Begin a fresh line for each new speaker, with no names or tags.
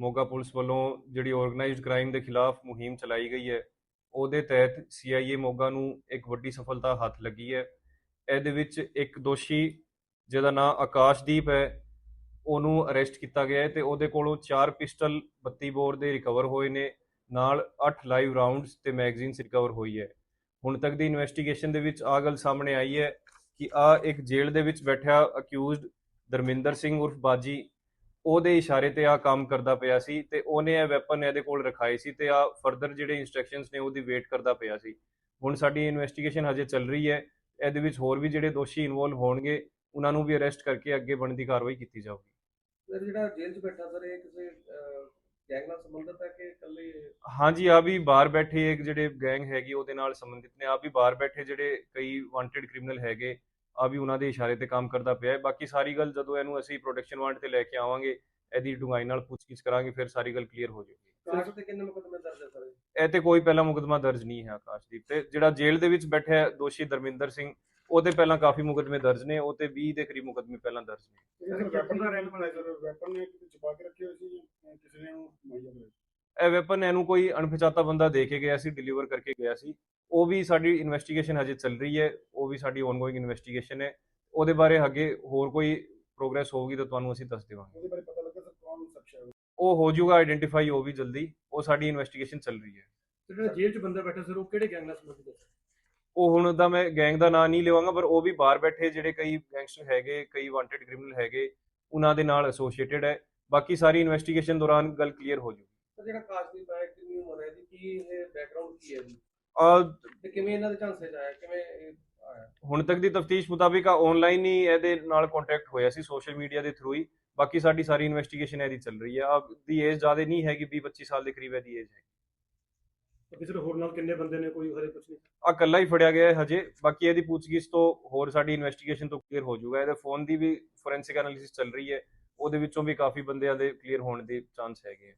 Moga police ਵੱਲੋਂ ਜਿਹੜੀ organised crime ਦੇ ਖਿਲਾਫ ਮੁਹਿੰਮ ਚਲਾਈ ਗਈ ਹੈ, ਉਹਦੇ ਤਹਿਤ CIA ਮੋਗਾ ਨੂੰ ਇੱਕ ਵੱਡੀ ਸਫਲਤਾ ਹੱਥ ਲੱਗੀ ਹੈ। ਇਹਦੇ ਵਿੱਚ ਇੱਕ ਦੋਸ਼ੀ ਜਿਹਦਾ ਨਾਮ ਆਕਾਸ਼ਦੀਪ ਹੈ, ਉਹਨੂੰ ਅਰੈਸਟ ਕੀਤਾ ਗਿਆ ਹੈ ਤੇ ਉਹਦੇ ਕੋਲੋਂ 4 ਪਿਸਟਲ 32 ਬੋਰ ਦੇ ਰਿਕਵਰ ਹੋਏ ਨੇ, ਨਾਲ 8 ਲਾਈਵ ਰਾਉਂਡਸ ਤੇ ਮੈਗਜ਼ੀਨਸ ਰਿਕਵਰ ਹੋਈ ਹੈ। ਹੁਣ ਤੱਕ ਦੀ ਇਨਵੈਸਟੀਗੇਸ਼ਨ ਦੇ ਵਿੱਚ ਆ ਗੱਲ ਸਾਹਮਣੇ ਆਈ ਹੈ ਕਿ ਆ ਇੱਕ ਜੇਲ੍ਹ ਦੇ ਵਿੱਚ ਬੈਠਿਆ ਅਕਿਊਜ਼ਡ ਧਰਮਿੰਦਰ ਸਿੰਘ ਉਰਫ ਬਾਜੀ ਉਹਦੇ ਇਸ਼ਾਰੇ ਤੇ ਆ ਕੰਮ ਕਰਦਾ ਪਿਆ ਸੀ ਤੇ ਉਹਨੇ ਇਹ ਵੈਪਨ ਇਹਦੇ ਕੋਲ ਰਖਾਏ ਸੀ ਤੇ ਆ ਫਰਦਰ ਜਿਹੜੇ ਇਨਸਟਰਕਸ਼ਨਸ ਨੇ ਉਹਦੀ ਵੇਟ ਕਰਦਾ ਪਿਆ ਸੀ। ਹੁਣ ਸਾਡੀ ਇਨਵੈਸਟੀਗੇਸ਼ਨ ਹਜੇ ਚੱਲ ਰਹੀ ਹੈ ਇਹਦੇ ਵਿੱਚ ਹੋਰ ਵੀ ਜਿਹੜੇ ਦੋਸ਼ੀ ਇਨਵੋਲਵ ਹੋਣਗੇ ਉਹਨਾਂ ਨੂੰ ਵੀ ਅਰੈਸਟ ਕਰਕੇ ਅੱਗੇ ਬਣਦੀ ਕਾਰਵਾਈ ਕੀਤੀ ਜਾਊਗੀ।
ਸਰ ਜਿਹੜਾ ਜੇਲ੍ਹ 'ਚ ਬੈਠਾ ਸਰ ਇਹ ਕਿਸੇ ਗੈਂਗ ਨਾਲ ਸੰਬੰਧਿਤ ਹੈ ਕਿ ਇਕੱਲੇ
ਹਾਂਜੀ ਆ ਵੀ ਬਾਹਰ ਬੈਠੇ ਇੱਕ ਜਿਹੜੇ ਗੈਂਗ ਹੈਗੀ ਉਹਦੇ ਨਾਲ ਸੰਬੰਧਿਤ ਨੇ ਆ ਵੀ ਬਾਹਰ ਬੈਠੇ ਜਿਹੜੇ ਕਈ ਵਾਂਟਡ ਕ੍ਰਿਮੀਨਲ ਹੈਗੇ ਆ ਵੀ ਉਹਨਾਂ ਦੇ ਇਸ਼ਾਰੇ ਤੇ ਕੰਮ ਕਰਦਾ ਪਿਆ ਹੈ। ਬਾਕੀ ਸਾਰੀ ਗੱਲ ਜਦੋਂ ਇਹਨੂੰ ਅਸੀਂ ਪ੍ਰੋਟੈਕਸ਼ਨ ਵਾਰੰਟ ਤੇ ਲੈ ਕੇ ਆਵਾਂਗੇ ਇਹਦੀ ਡੂੰਘਾਈ ਨਾਲ ਪੁੱਛਗਿੱਛ ਕਰਾਂਗੇ ਫਿਰ ਸਾਰੀ ਗੱਲ ਕਲੀਅਰ ਹੋ ਜਾਏਗੀ।
ਕਾਸ਼ ਤੇ ਕਿੰਨੇ ਮੁਕਦਮੇ ਦਰਜ ਹੈ ਸਰ?
ਇਹ ਤੇ ਕੋਈ ਪਹਿਲਾ ਮੁਕਦਮਾ ਦਰਜ ਨਹੀਂ ਹੈ ਆਕਾਸ਼ਦੀਪ ਤੇ। ਜਿਹੜਾ ਜੇਲ੍ਹ ਦੇ ਵਿੱਚ ਬੈਠਾ ਹੈ ਦੋਸ਼ੀ ਧਰਮਿੰਦਰ ਸਿੰਘ ਉਹਦੇ ਪਹਿਲਾਂ ਕਾਫੀ ਮੁਕਦਮੇ ਦਰਜ ਨੇ ਉਹ ਤੇ 20 ਦੇ ਕਰੀਬ ਮੁਕਦਮੇ ਪਹਿਲਾਂ ਦਰਜ ਨੇ।
ਵੈਪਨ ਦਾ ਰੈਂਕ ਬਣਾਇਆ ਸਰ ਵੈਪਨ ਨੇ ਕਿਤੇ ਛੁਪਾ ਕੇ ਰੱਖੇ ਹੋਏ ਸੀ ਕਿਸੇ ਨੇ ਉਹਨੂੰ ਮੁਹੱਈਆ ਕਰਾਇਆ
ਇਹ ਵੈਪਨ ਇਹਨੂੰ ਕੋਈ ਅਣਪਛਾਤਾ ਬੰਦਾ ਦੇ ਕੇ ਗਿਆ ਸੀ ਡਿਲੀਵਰ ਕਰਕੇ ਗਿਆ ਸੀ। ਉਹ ਵੀ ਸਾਡੀ ਇਨਵੈਸਟੀਗੇਸ਼ਨ ਹਜੇ ਚੱਲ ਰਹੀ ਹੈ। ਉਹ ਵੀ ਸਾਡੀ ਆਨਗੋਇੰਗ ਇਨਵੈਸਟੀਗੇਸ਼ਨ ਹੈ। ਉਹਦੇ ਬਾਰੇ ਅੱਗੇ ਹੋਰ ਕੋਈ ਪ੍ਰੋਗਰੈਸ ਹੋਊਗੀ ਤਾਂ ਤੁਹਾਨੂੰ ਅਸੀਂ ਦੱਸ ਦੇਵਾਂਗੇ।
ਉਹਦੇ ਬਾਰੇ ਪਤਾ ਲੱਗਾ ਸਰ ਕੌਣ ਸ਼ਖਸ ਹੈ? ਉਹ?
ਹੋ ਜਾਊਗਾ ਆਈਡੈਂਟੀਫਾਈ ਉਹ ਵੀ ਜਲਦੀ। ਉਹ ਸਾਡੀ ਇਨਵੈਸਟੀਗੇਸ਼ਨ ਚੱਲ ਰਹੀ ਹੈ।
ਜਿਹੜਾ ਜੇਲ੍ਹ 'ਚ ਬੰਦਾ ਬੈਠਾ ਸਰ ਉਹ ਕਿਹੜੇ ਗੈਂਗ ਨਾਲ ਸੰਬੰਧਿਤ ਹੈ?
ਉਹ ਹੁਣ ਦਾ ਮੈਂ ਗੈਂਗ ਦਾ ਨਾਂ ਨਹੀਂ ਲਵਾਂਗਾ ਪਰ ਉਹ ਵੀ ਬਾਹਰ ਬੈਠੇ ਜਿਹੜੇ ਕਈ ਗੈਂਗਸਟਰ ਹੈਗੇ ਕਈ ਵਾਂਟਡ ਕ੍ਰਿਮੀਨਲ ਹੈਗੇ ਉਹਨਾਂ ਦੇ ਨਾਲ ਐਸੋਸੀਏਟਡ ਹੈ। ਬਾਕੀ ਸਾਰੀ ਇਨਵੈਸਟੀਗੇਸ਼ਨ ਦੌਰਾਨ ਗੱਲ ਕਲੀਅਰ ਹੋ ਜਾਊਗੀ।
ਸਰ ਜਿਹੜਾ ਕਾਸ਼ਦੀਪ ਹੈ ਕਿੰਨੀ ਉਮਰ ਹੈ ਜੀ ਕੀ ਇਹ ਬੈਕਗ੍ਰਾਉਂਡ ਕੀ ਹੈ ਜੀ?
ਆ
ਤੇ ਕਿਵੇਂ ਇਹਨਾਂ ਦੇ ਝਾਂਸੇ 'ਚ ਆਇਆ? ਕਿਵੇਂ
ਹੁਣ ਤੱਕ ਦੀ ਤਫਤੀਸ਼ ਮੁਤਾਬਿਕ ਆਨਲਾਈਨ ਹੀ ਇਹਦੇ ਨਾਲ ਕੰਟੈਕਟ ਹੋਇਆ ਸੀ ਸੋਸ਼ਲ ਮੀਡੀਆ ਦੇ ਥਰੂ ਹੀ। ਬਾਕੀ ਸਾਡੀ ਸਾਰੀ ਇਨਵੈਸਟੀਗੇਸ਼ਨ ਇਹਦੀ ਚੱਲ ਰਹੀ ਹੈ ਆ ਦੀ ਏਜ ਜ਼ਿਆਦਾ ਨਹੀਂ ਹੈਗੀ 20 25 ਸਾਲ ਦੇ ਕਰੀਬ ਇਹਦੀ ਏਜ ਹੈ
ਕਿਸੇ ਹੋਰ ਨਾਲ ਕਿੰਨੇ ਬੰਦੇ ਨੇ ਕੋਈ ਹਰੇ ਕੁਝ ਨਹੀਂ?
ਆ ਕੱਲਾ ਹੀ ਫੜਿਆ ਗਿਆ ਹੈ ਹਜੇ। ਬਾਕੀ ਇਹਦੀ ਪੁੱਛਗਿੱਛ ਤੋਂ ਹੋਰ ਸਾਡੀ ਇਨਵੈਸਟੀਗੇਸ਼ਨ ਤੋਂ ਕਲੀਅਰ ਹੋ ਜਾਊਗਾ। ਇਹਦੇ ਫੋਨ ਦੀ ਵੀ ਫੋਰੈਂਸਿਕ ਐਨਾਲਿਸਿਸ ਚੱਲ ਰਹੀ ਹੈ। ਉਹਦੇ ਵਿੱਚੋਂ ਵੀ ਕਾਫੀ ਬੰਦਿਆਂ ਦੇ ਕਲੀਅਰ ਹੋਣ ਦੇ ਚਾਂਸ ਹੈਗੇ